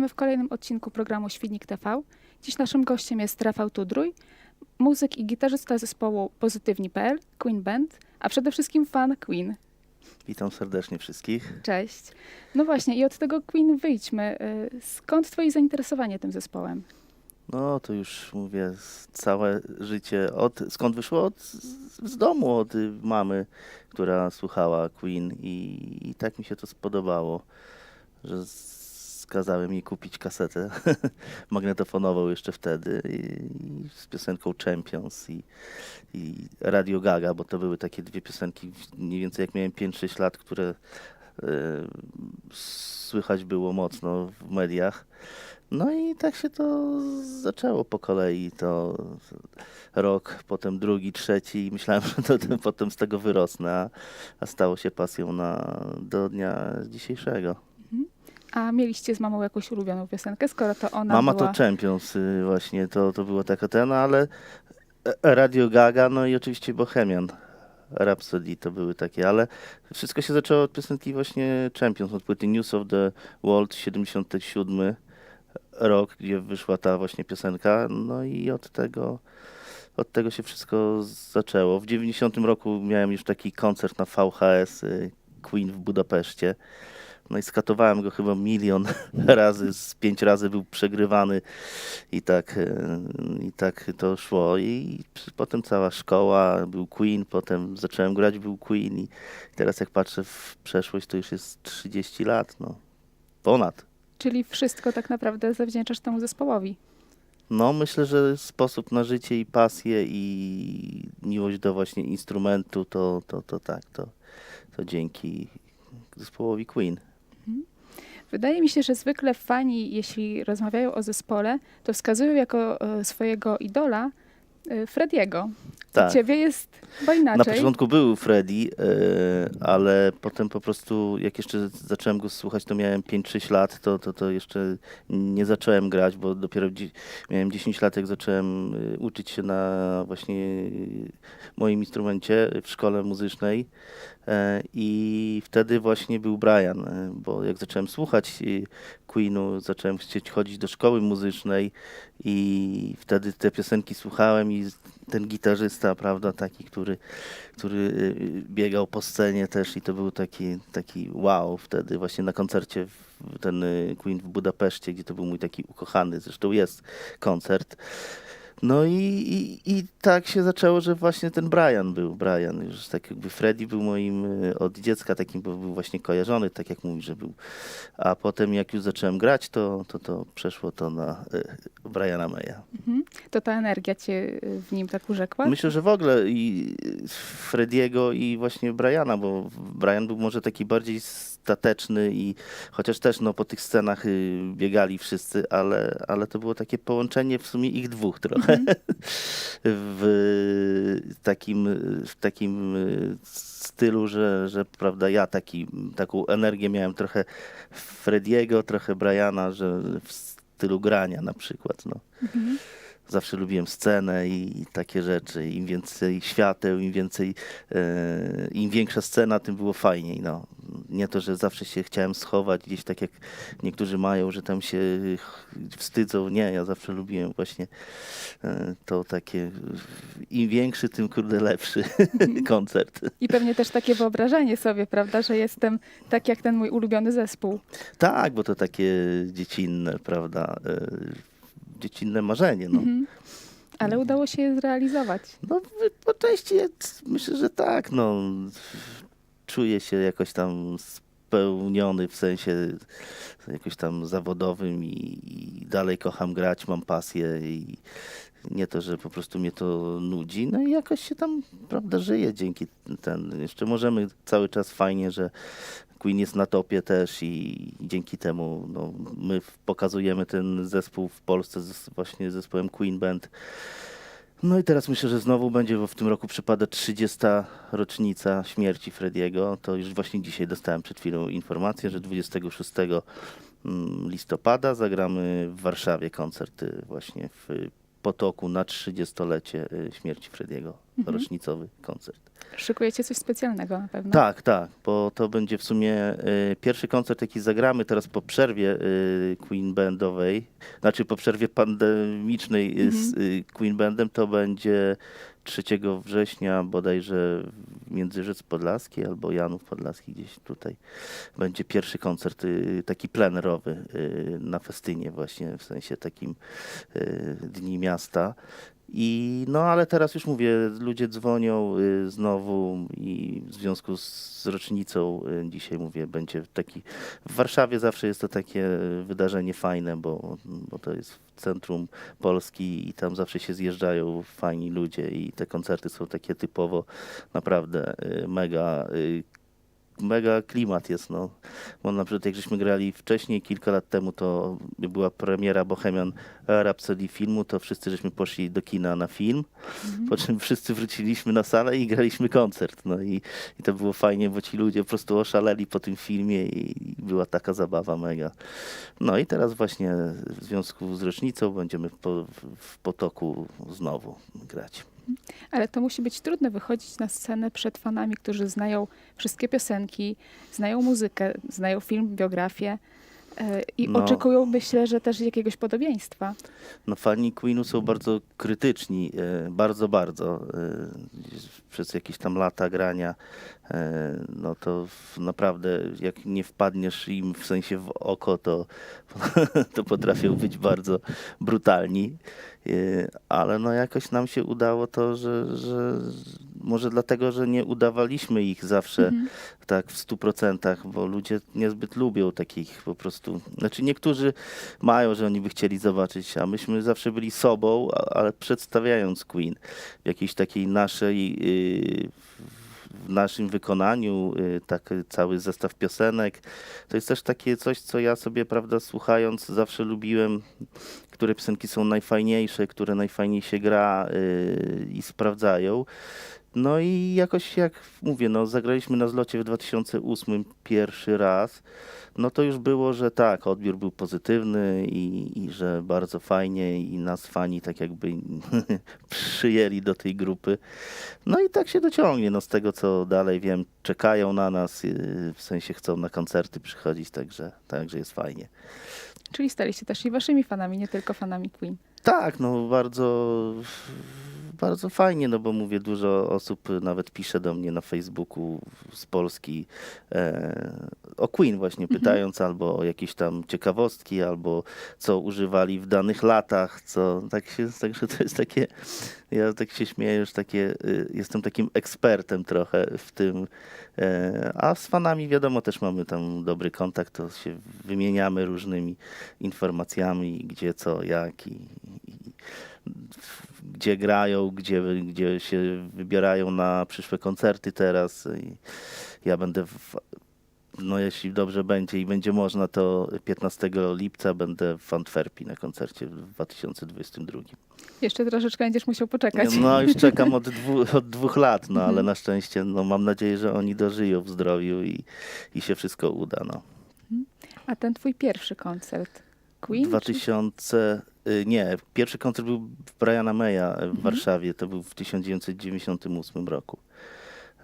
Witamy w kolejnym odcinku programu Świdnik TV. Dziś naszym gościem jest Rafał Tudrój, muzyk i gitarzysta zespołu Pozytywni.pl, Queen Band, a przede wszystkim fan Queen. Witam serdecznie wszystkich. Cześć. No właśnie, i od tego Queen wyjdźmy. Y, Skąd twoje zainteresowanie tym zespołem? No to już mówię całe życie. Od, skąd wyszło? Od, z, z domu, od y, mamy, która słuchała Queen i, i tak mi się to spodobało, że z- skazałem jej kupić kasetę magnetofonową jeszcze wtedy i z piosenką Champions i, i Radio Gaga, bo to były takie dwie piosenki mniej więcej jak miałem 5-6 lat, które e, słychać było mocno w mediach. No i tak się to zaczęło po kolei. To rok, potem drugi, trzeci i myślałem, że to, to potem z tego wyrosnę, a, a stało się pasją na, do dnia dzisiejszego. A mieliście z mamą jakąś ulubioną piosenkę, skoro to ona Mama była... to Champions y, właśnie, to, to było taka ten, ale e, Radio Gaga, no i oczywiście Bohemian. Rhapsody to były takie, ale wszystko się zaczęło od piosenki właśnie Champions, od płyty News of the World 77 rok, gdzie wyszła ta właśnie piosenka, no i od tego od tego się wszystko zaczęło. W 90 roku miałem już taki koncert na VHS y, Queen w Budapeszcie. No i skatowałem go chyba milion razy, z pięć razy był przegrywany i tak, e, i tak to szło. I potem cała szkoła, był Queen, potem zacząłem grać, był Queen i teraz jak patrzę w przeszłość, to już jest 30 lat, no ponad. Czyli wszystko tak naprawdę zawdzięczasz temu zespołowi. No myślę, że sposób na życie i pasję i miłość do właśnie instrumentu, to, to, to tak, to, to dzięki zespołowi Queen. Wydaje mi się, że zwykle fani, jeśli rozmawiają o zespole, to wskazują jako e, swojego idola Frediego. Tak. U ciebie jest chyba Na inaczej. początku był Freddy, ale potem po prostu jak jeszcze zacząłem go słuchać, to miałem 5-6 lat, to, to, to jeszcze nie zacząłem grać, bo dopiero miałem 10 lat, jak zacząłem e, uczyć się na właśnie moim instrumencie w szkole muzycznej. E, I wtedy właśnie był Brian, bo jak zacząłem słuchać Queenu, zacząłem chcieć chodzić do szkoły muzycznej i wtedy te piosenki słuchałem i ten gitarzysta, prawda, taki, który, który y, biegał po scenie też i to był taki, taki wow wtedy właśnie na koncercie w, ten y, Queen w Budapeszcie, gdzie to był mój taki ukochany, zresztą jest koncert. No i, i, i tak się zaczęło, że właśnie ten Brian był, Brian, już tak jakby Freddy był moim y, od dziecka takim, bo był właśnie kojarzony, tak jak mówi, że był. A potem jak już zacząłem grać, to, to, to przeszło to na y, Briana Maya. Mhm. To ta energia cię e, w nim tak urzekła? Myślę, że w ogóle i Frediego i właśnie Briana, bo Brian był może taki bardziej stateczny i chociaż też no, po tych scenach y, biegali wszyscy, ale, ale to było takie połączenie w sumie ich dwóch trochę w takim, w takim y, stylu, że, że prawda, ja taki, taką energię miałem trochę Frediego, trochę Briana, że w stylu grania na przykład. No Mhm. zawsze lubiłem scenę i, i takie rzeczy. Im więcej świateł, im więcej, e, im większa scena, tym było fajniej. No. Nie to, że zawsze się chciałem schować gdzieś tak jak niektórzy mają, że tam się wstydzą. Nie, ja zawsze lubiłem właśnie e, to takie, im większy, tym kurde lepszy koncert. I pewnie też takie wyobrażenie sobie, prawda, że jestem tak jak ten mój ulubiony zespół. Tak, bo to takie dziecinne, prawda, e, dziecinne marzenie. No. Mhm. Ale udało się je zrealizować. No, po części myślę, że tak. No, czuję się jakoś tam spełniony w sensie jakoś tam zawodowym i, i dalej kocham grać, mam pasję i nie to, że po prostu mnie to nudzi. No i jakoś się tam, prawda, żyje dzięki ten. Jeszcze możemy cały czas fajnie, że Queen jest na topie też i dzięki temu no, my pokazujemy ten zespół w Polsce z, właśnie zespołem Queen Band. No i teraz myślę, że znowu będzie, bo w tym roku przypada 30. rocznica śmierci Frediego. To już właśnie dzisiaj dostałem przed chwilą informację, że 26 mm, listopada zagramy w Warszawie koncert y, właśnie w Potoku na 30-lecie y, śmierci Frediego, Mhm. rocznicowy koncert. Szykujecie coś specjalnego na pewno. Tak, tak, bo to będzie w sumie y, pierwszy koncert, jaki zagramy teraz po przerwie y, Queen Bandowej, znaczy po przerwie pandemicznej y, z y, Queen Bandem, to będzie 3 września bodajże Międzyrzec Podlaski albo Janów Podlaski gdzieś tutaj. Będzie pierwszy koncert y, taki plenerowy y, na festynie właśnie, w sensie takim y, Dni Miasta. I no ale teraz już mówię, ludzie dzwonią y, znowu i w związku z rocznicą y, dzisiaj mówię, będzie taki w Warszawie zawsze jest to takie wydarzenie fajne, bo, bo to jest w centrum Polski i tam zawsze się zjeżdżają fajni ludzie i te koncerty są takie typowo naprawdę y, mega y, mega klimat jest, no. Bo na przykład jak żeśmy grali wcześniej, kilka lat temu, to była premiera Bohemian Rhapsody filmu, to wszyscy żeśmy poszli do kina na film, po czym wszyscy wróciliśmy na salę i graliśmy koncert, no i, i to było fajnie, bo ci ludzie po prostu oszaleli po tym filmie i, i była taka zabawa mega. No i teraz właśnie w związku z rocznicą będziemy po, w Potoku znowu grać. Ale to musi być trudne wychodzić na scenę przed fanami, którzy znają wszystkie piosenki, znają muzykę, znają film, biografię e, i No. oczekują, myślę, że też jakiegoś podobieństwa. No fani Queenu są bardzo krytyczni, e, bardzo, bardzo. e, Przez jakieś tam lata grania, no to naprawdę jak nie wpadniesz im w sensie w oko, to, to potrafią być bardzo brutalni. E, Ale no jakoś nam się udało to, że, że może dlatego, że nie udawaliśmy ich zawsze Mhm. tak w stu procentach, bo ludzie niezbyt lubią takich po prostu. Znaczy niektórzy mają, że oni by chcieli zobaczyć, a myśmy zawsze byli sobą, ale przedstawiając Queen w jakiejś takiej naszej, yy, w naszym wykonaniu, yy, tak cały zestaw piosenek. To jest też takie coś, co ja sobie, prawda, słuchając, zawsze lubiłem, które piosenki są najfajniejsze, które najfajniej się gra yy, i sprawdzają. No i jakoś jak mówię, no zagraliśmy na zlocie w 2008 pierwszy raz, no to już było, że tak, odbiór był pozytywny i, i że bardzo fajnie i nas fani tak jakby przyjęli do tej grupy. No i tak się dociągnie, no z tego co dalej wiem, czekają na nas, yy, w sensie chcą na koncerty przychodzić, także, także jest fajnie. Czyli staliście też i waszymi fanami, nie tylko fanami Queen. Tak, no bardzo, bardzo fajnie, no bo mówię, dużo osób nawet pisze do mnie na Facebooku z Polski e, o Queen właśnie pytając albo o jakieś tam ciekawostki, albo co używali w danych latach, co tak się, także to jest takie, ja tak się śmieję, już takie, y, jestem takim ekspertem trochę w tym, e, a z fanami wiadomo też mamy tam dobry kontakt, to się wymieniamy różnymi informacjami, gdzie, co, jak i, i gdzie grają, gdzie, gdzie się wybierają na przyszłe koncerty teraz. I ja będę, w, no jeśli dobrze będzie i będzie można, to 15 lipca będę w Antwerpii na koncercie w 2022. Jeszcze troszeczkę będziesz musiał poczekać. No już czekam od, dwu, od dwóch lat, no ale na szczęście no, mam nadzieję, że oni dożyją w zdrowiu i, i się wszystko uda. No. A ten twój pierwszy koncert Queen? czy- 2000, y, nie, pierwszy koncert był w Briana Maya w Warszawie, to był w 1998 roku.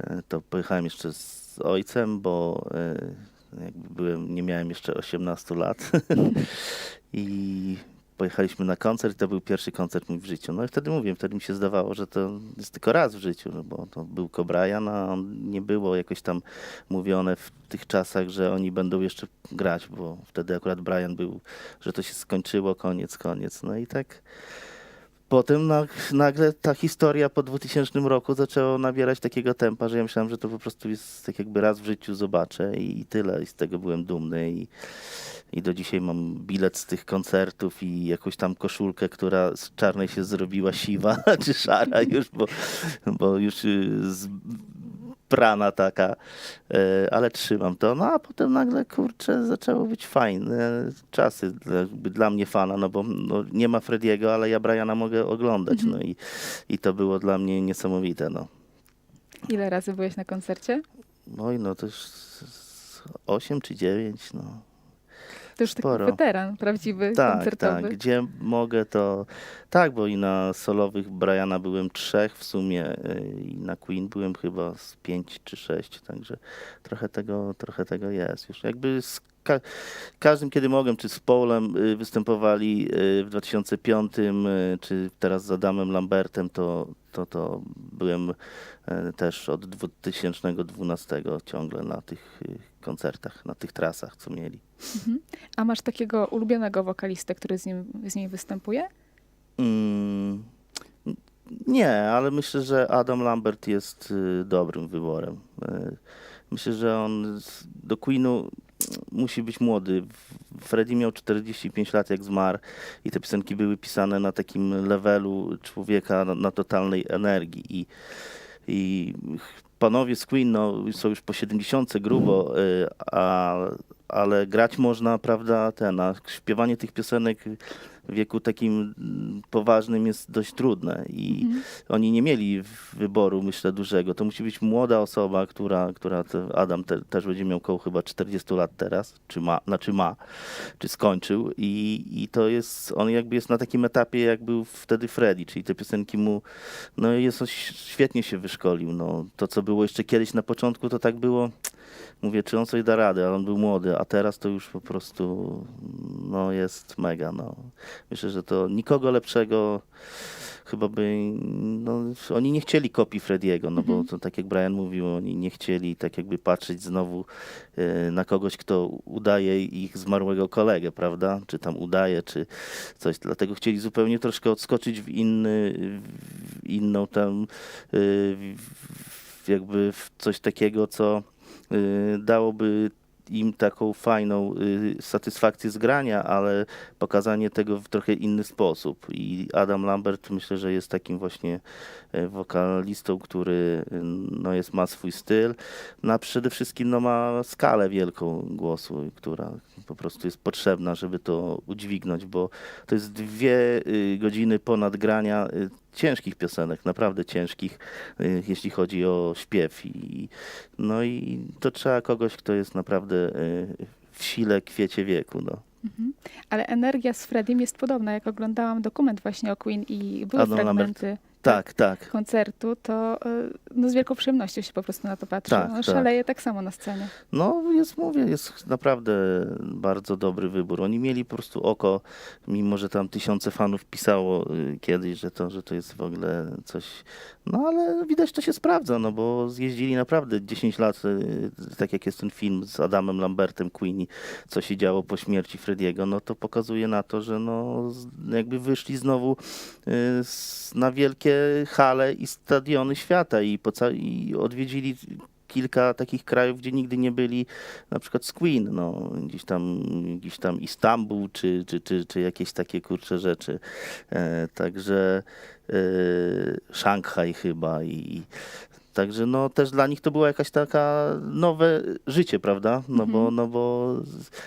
E, To pojechałem jeszcze z ojcem, bo e, jakby byłem, nie miałem jeszcze 18 lat i pojechaliśmy na koncert to był pierwszy koncert mój w życiu. No i wtedy mówię, wtedy mi się zdawało, że to jest tylko raz w życiu, no bo to był Brian, a on nie było jakoś tam mówione w tych czasach, że oni będą jeszcze grać, bo wtedy akurat Brian był, że to się skończyło, koniec, koniec. No i tak potem na, nagle ta historia po 2000 roku zaczęła nabierać takiego tempa, że ja myślałem, że to po prostu jest tak jakby raz w życiu zobaczę i, i tyle. I z tego byłem dumny i, i do dzisiaj mam bilet z tych koncertów i jakąś tam koszulkę, która z czarnej się zrobiła siwa czy szara już, bo, bo już y, z prana taka, e, ale trzymam to. No a potem nagle, kurczę, zaczęło być fajne czasy dla, dla mnie fana, no bo no, nie ma Frediego, ale ja Briana mogę oglądać, no i, i to było dla mnie niesamowite, no. Ile razy byłeś na koncercie? No i no to już z- z 8 czy 9, no. To już taki Sporo. weteran prawdziwy, Tak, koncertowy. tak. Gdzie mogę, to tak, bo i na solowych Briana byłem trzech w sumie y, i na Queen byłem chyba z pięć czy sześć, także trochę tego, trochę tego jest już. Jakby z ka- każdym, kiedy mogłem, czy z Paulem y, występowali y, w 2005, y, czy teraz z Adamem Lambertem, to, to, to byłem też od 2012 ciągle na tych koncertach, na tych trasach, co mieli. Mhm. A masz takiego ulubionego wokalistę, który z, nim, z niej występuje? Mm, nie, ale myślę, że Adam Lambert jest y, dobrym wyborem. Y, Myślę, że on z- do Queenu musi być młody. Freddie miał 45 lat jak zmarł i te piosenki były pisane na takim levelu człowieka na, na totalnej energii i, i panowie z Queen no, są już po 70 grubo, y, a, ale grać można, prawda, ten, a śpiewanie tych piosenek wieku takim mm, poważnym jest dość trudne i Mhm. oni nie mieli wyboru, myślę, dużego. To musi być młoda osoba, która, która to Adam te, też będzie miał koło chyba 40 lat teraz, czy ma, znaczy ma, czy skończył i, i to jest, on jakby jest na takim etapie, jak był wtedy Freddy, czyli te piosenki mu, no jest, on świetnie się wyszkolił, no. To, co było jeszcze kiedyś na początku, to tak było, mówię, czy on sobie da radę, ale on był młody, a teraz to już po prostu, no jest mega, no. Myślę, że to nikogo lepszego chyba by, no, oni nie chcieli kopii Frediego, no bo to tak jak Brian mówił, oni nie chcieli tak jakby patrzeć znowu e, na kogoś, kto udaje ich zmarłego kolegę, prawda? Czy tam udaje, czy coś. Dlatego chcieli zupełnie troszkę odskoczyć w inny, w inną tam, e, jakby w coś takiego, co e, dałoby im taką fajną y, satysfakcję z grania, ale pokazanie tego w trochę inny sposób. I Adam Lambert myślę, że jest takim właśnie e, wokalistą, który y, no, jest, ma swój styl, no, a przede wszystkim no, ma skalę wielką głosu, która po prostu jest potrzebna, żeby to udźwignąć, bo to jest dwie y, godziny ponad grania y, ciężkich piosenek, naprawdę ciężkich, y, jeśli chodzi o śpiew. I, no i to trzeba kogoś, kto jest naprawdę y, w sile, kwiecie wieku. No. Mhm. Ale energia z Freddiem jest podobna. Jak oglądałam dokument właśnie o Queen i były Adam Lambert. Tak, tak. koncertu, to y, no, z wielką przyjemnością się po prostu na to patrzy. Tak, tak. szaleje tak samo na scenie. No, jest, mówię, jest naprawdę bardzo dobry wybór. Oni mieli po prostu oko, mimo że tam tysiące fanów pisało y, kiedyś, że to, że to jest w ogóle coś. No, ale widać, to się sprawdza, no bo zjeździli naprawdę 10 lat, y, tak jak jest ten film z Adamem Lambertem, Queenie, co się działo po śmierci Frediego, no to pokazuje na to, że no, jakby wyszli znowu y, na wielkie hale i stadiony świata i, po ca- i odwiedzili kilka takich krajów, gdzie nigdy nie byli, na przykład z Queen, no, gdzieś tam, gdzieś tam Istanbul, czy, czy, czy, czy jakieś takie kurcze rzeczy. E, także e, Szanghaj chyba i Także no też dla nich to była jakaś taka nowe życie, prawda? No bo, no bo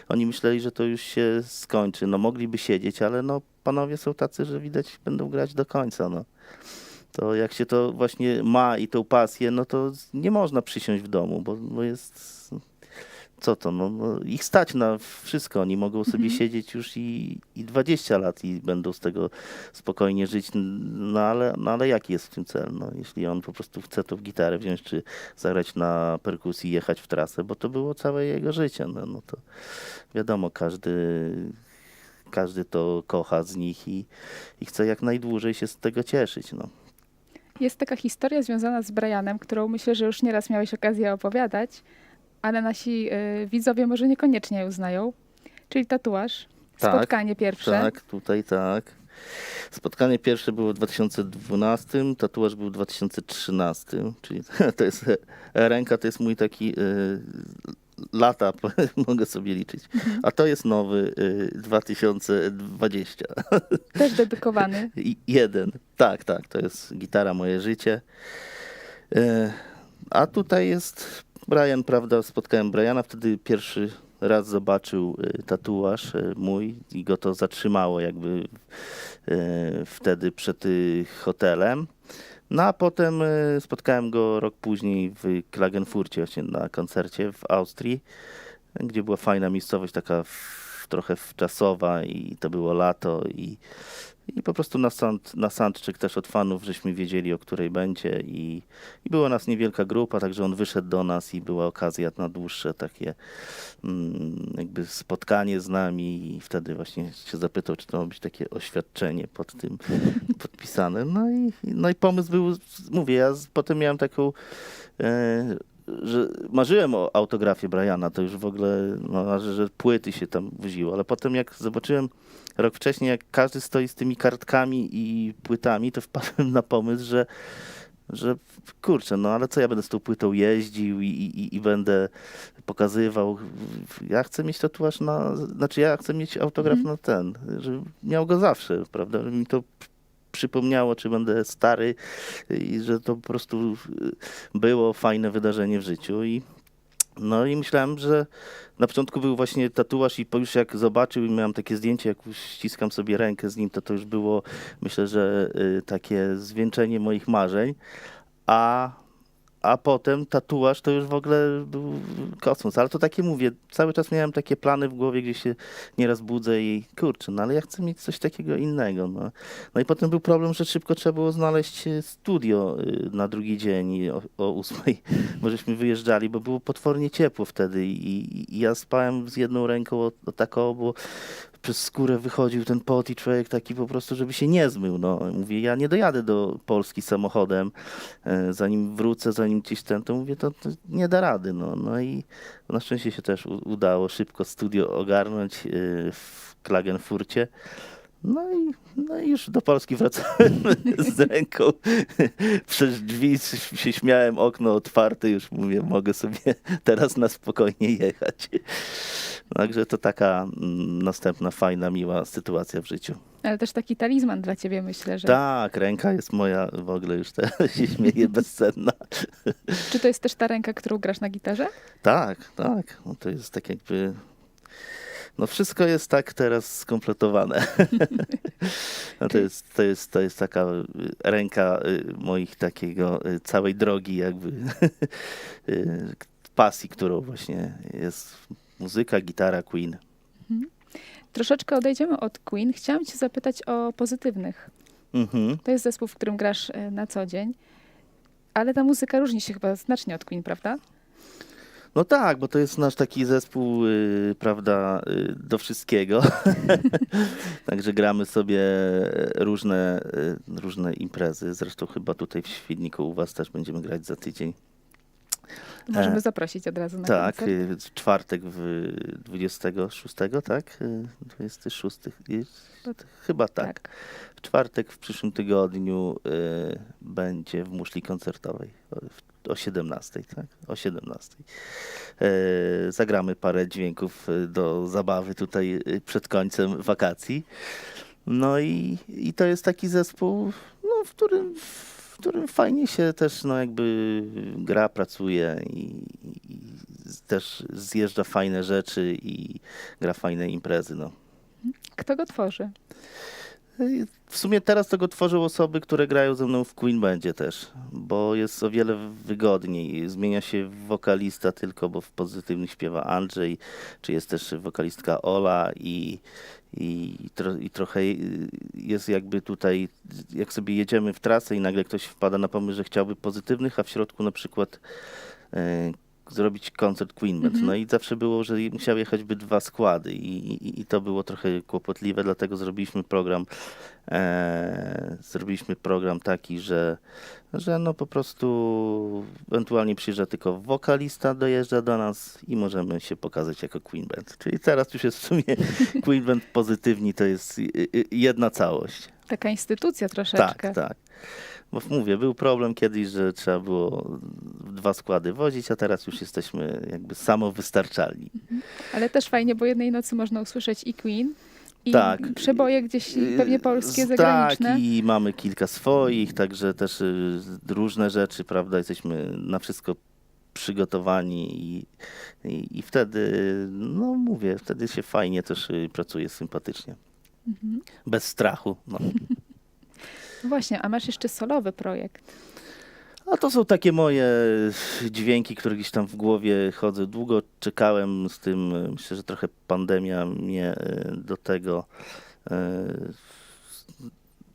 oni myśleli, że to już się skończy. No mogliby siedzieć, ale no panowie są tacy, że widać będą grać do końca, no. To jak się to właśnie ma i tą pasję, no to nie można przysiąść w domu, bo, bo jest co to, no, no ich stać na wszystko. Oni mogą sobie siedzieć już i, i 20 lat i będą z tego spokojnie żyć. No ale, no ale jaki jest w tym cel? No, jeśli on po prostu chce tą gitarę wziąć, czy zagrać na perkusji, jechać w trasę, bo to było całe jego życie. No, no to wiadomo, każdy, każdy to kocha z nich i, i chce jak najdłużej się z tego cieszyć. No. Jest taka historia związana z Brianem, którą myślę, że już nieraz miałeś okazję opowiadać, ale nasi y, widzowie może niekoniecznie ją znają. Czyli tatuaż, Tak, spotkanie pierwsze. Tak, tutaj tak. Spotkanie pierwsze było w 2012, tatuaż był w 2013, czyli to jest ręka, to jest mój taki y, lata, mogę sobie liczyć. A to jest nowy y, 2020. Też dedykowany. Jeden. Tak, tak, to jest gitara moje życie. E, A tutaj jest Brian, prawda? Spotkałem Briana, wtedy pierwszy raz zobaczył e, tatuaż mój i go to zatrzymało jakby wtedy przed hotelem. No a potem e, spotkałem go rok później w Klagenfurcie właśnie na koncercie w Austrii, gdzie była fajna miejscowość taka w trochę wczasowa i to było lato i, i po prostu na, sound, na soundcheck też od fanów żeśmy wiedzieli, o której będzie. I, i była nas niewielka grupa, także on wyszedł do nas i była okazja na dłuższe takie mm, jakby spotkanie z nami. I wtedy właśnie się zapytał, czy to ma być takie oświadczenie pod tym podpisane. No i, no i pomysł był, mówię, ja potem miałem taką e, że marzyłem o autografie Briana, to już w ogóle, no, że płyty się tam woziło, ale potem jak zobaczyłem rok wcześniej, jak każdy stoi z tymi kartkami i płytami, to wpadłem na pomysł, że, że kurczę, no ale co ja będę z tą płytą jeździł i, i, i będę pokazywał. Ja chcę mieć tatuaż na, znaczy ja chcę mieć autograf Mhm. na ten, że miał go zawsze, prawda, mi to przypomniało, czy będę stary i że to po prostu było fajne wydarzenie w życiu i no i myślałem, że na początku był właśnie tatuaż i po już jak zobaczył i miałem takie zdjęcie, jak ściskam sobie rękę z nim, to to już było myślę, że y, takie zwieńczenie moich marzeń, a a potem tatuaż to już w ogóle był kosmos. Ale to takie mówię, cały czas miałem takie plany w głowie, gdzie się nieraz budzę i kurczę, no ale ja chcę mieć coś takiego innego. No, no i potem był problem, że szybko trzeba było znaleźć e, studio y, na drugi dzień o, o ósmej, bo żeśmy wyjeżdżali, bo było potwornie ciepło wtedy i- i ja spałem z jedną ręką o, o taką, bo przez skórę wychodził ten pot i człowiek taki po prostu, żeby się nie zmył. No. Mówię, ja nie dojadę do Polski samochodem, e, zanim wrócę, zanim gdzieś ten, to mówię, to, to nie da rady. No, no i na szczęście się też udało szybko studio ogarnąć e, w Klagenfurcie. No i, no i już do Polski wracałem z ręką przez drzwi, się śmiałem, okno otwarte, już mówię, mogę sobie teraz na spokojnie jechać. Także to taka mm, następna fajna, miła sytuacja w życiu. Ale też taki talizman dla ciebie, myślę, że. Tak, ręka jest moja w ogóle już teraz się śmieje bezcenna. Czy to jest też ta ręka, którą grasz na gitarze? Tak, tak. No to jest tak jakby. No wszystko jest tak teraz skompletowane. No to, jest, to, jest, to jest taka y, ręka y, moich takiego y, całej drogi jakby pasji, którą właśnie jest muzyka, gitara, Queen. Troszeczkę odejdziemy od Queen. Chciałam cię zapytać o pozytywnych. Mhm. To jest zespół, w którym grasz e, na co dzień. Ale ta muzyka różni się chyba znacznie od Queen, prawda? No tak, bo to jest nasz taki zespół, y, prawda, y, do wszystkiego. Także gramy sobie różne, y, różne imprezy. Zresztą chyba tutaj w Świdniku u was też będziemy grać za tydzień. Możemy E, zaprosić od razu na tak, koncert. y, w czwartek w 26, tak? Y, 26, jest- chyba tak. W czwartek w przyszłym tygodniu y, będzie w muszli koncertowej o, o 17, tak? O 17. Y, zagramy parę dźwięków y, do zabawy tutaj y, przed końcem wakacji. No i, i to jest taki zespół, no, w którym którym fajnie się też no jakby gra, pracuje i, i też zjeżdża fajne rzeczy i gra fajne imprezy. No. Kto go tworzy? W sumie teraz tego tworzą osoby, które grają ze mną w Queen Bandzie też, bo jest o wiele wygodniej. Zmienia się wokalista tylko, bo w pozytywnych śpiewa Andrzej, czy jest też wokalistka Ola i, i, tro, i trochę jest jakby tutaj, jak sobie jedziemy w trasę i nagle ktoś wpada na pomysł, że chciałby pozytywnych, a w środku na przykład e, zrobić koncert Queen Band. Mhm. No i zawsze było, że musiały jechać by dwa składy i, i, i to było trochę kłopotliwe, dlatego zrobiliśmy program e, zrobiliśmy program taki, że, że no po prostu ewentualnie przyjeżdża tylko wokalista, dojeżdża do nas i możemy się pokazać jako Queen Band. Czyli teraz już jest w sumie Queen Band pozytywni, to jest jedna całość. Taka instytucja troszeczkę. Tak, tak. Bo mówię, był problem kiedyś, że trzeba było dwa składy wozić, a teraz już jesteśmy jakby samowystarczalni. Ale też fajnie, bo jednej nocy można usłyszeć i Queen, i Tak. przeboje gdzieś pewnie polskie, zagraniczne. Tak, i mamy kilka swoich, także też y, różne rzeczy, prawda, jesteśmy na wszystko przygotowani i, i, i wtedy, no mówię, wtedy się fajnie też y, pracuje, sympatycznie. Mhm. Bez strachu. No. Właśnie, a masz jeszcze solowy projekt. A to są takie moje dźwięki, które gdzieś tam w głowie chodzą. Długo czekałem z tym. Myślę, że trochę pandemia mnie e, do tego, e,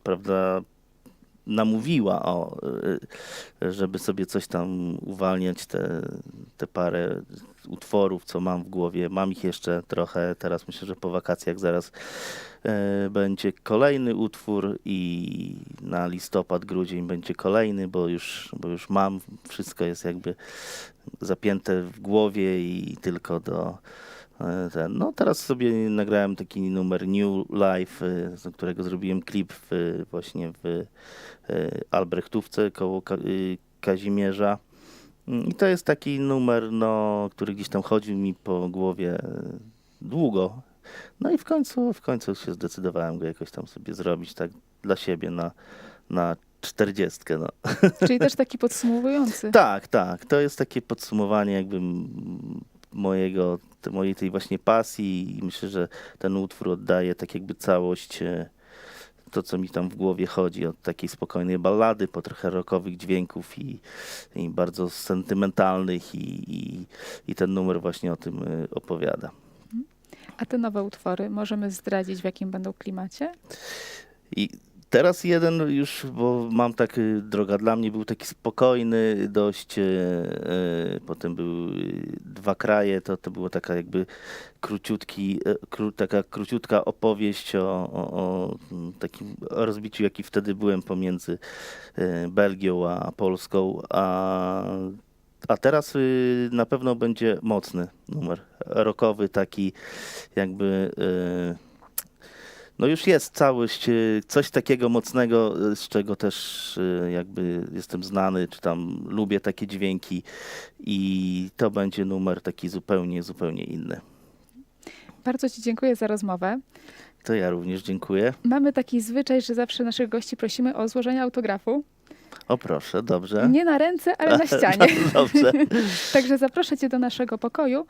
prawda, namówiła, o, e, żeby sobie coś tam uwalniać, te, te parę utworów, co mam w głowie. Mam ich jeszcze trochę. Teraz myślę, że po wakacjach zaraz e, będzie kolejny utwór i na listopad, grudzień będzie kolejny, bo już, bo już mam, wszystko jest jakby zapięte w głowie i tylko do e, ten. No teraz sobie nagrałem taki numer New Life, e, z którego zrobiłem klip w, właśnie w e, Albrechtówce koło y, Kazimierza. I to jest taki numer, no, który gdzieś tam chodził mi po głowie e, długo. No i w końcu, w końcu się zdecydowałem go jakoś tam sobie zrobić tak dla siebie na, na czterdziestkę. No. Czyli też taki podsumowujący. Tak, tak. To jest takie podsumowanie jakby mojego, mojej tej właśnie pasji i myślę, że ten utwór oddaje tak jakby całość to, co mi tam w głowie chodzi, od takiej spokojnej ballady po trochę rockowych dźwięków i, i bardzo sentymentalnych i, i, i ten numer właśnie o tym e, opowiada. A te nowe utwory możemy zdradzić, w jakim będą klimacie? I teraz jeden już, bo mam tak, y, droga dla mnie był taki spokojny, dość, e, e, potem były dwa kraje, to, to było taka jakby króciutki, kró, taka króciutka opowieść o, o, o takim rozbiciu, jaki wtedy byłem pomiędzy Belgią a Polską, a a teraz y, na pewno będzie mocny numer, rockowy, taki jakby... y, no już jest całość, y, coś takiego mocnego, y, z czego też y, jakby jestem znany, czy tam lubię takie dźwięki i to będzie numer taki zupełnie, zupełnie inny. Bardzo Ci dziękuję za rozmowę. To ja również dziękuję. Mamy taki zwyczaj, że zawsze naszych gości prosimy o złożenie autografu. O proszę, dobrze. Nie na ręce, ale na ścianie. Dobrze. Także zaproszę Cię do naszego pokoju.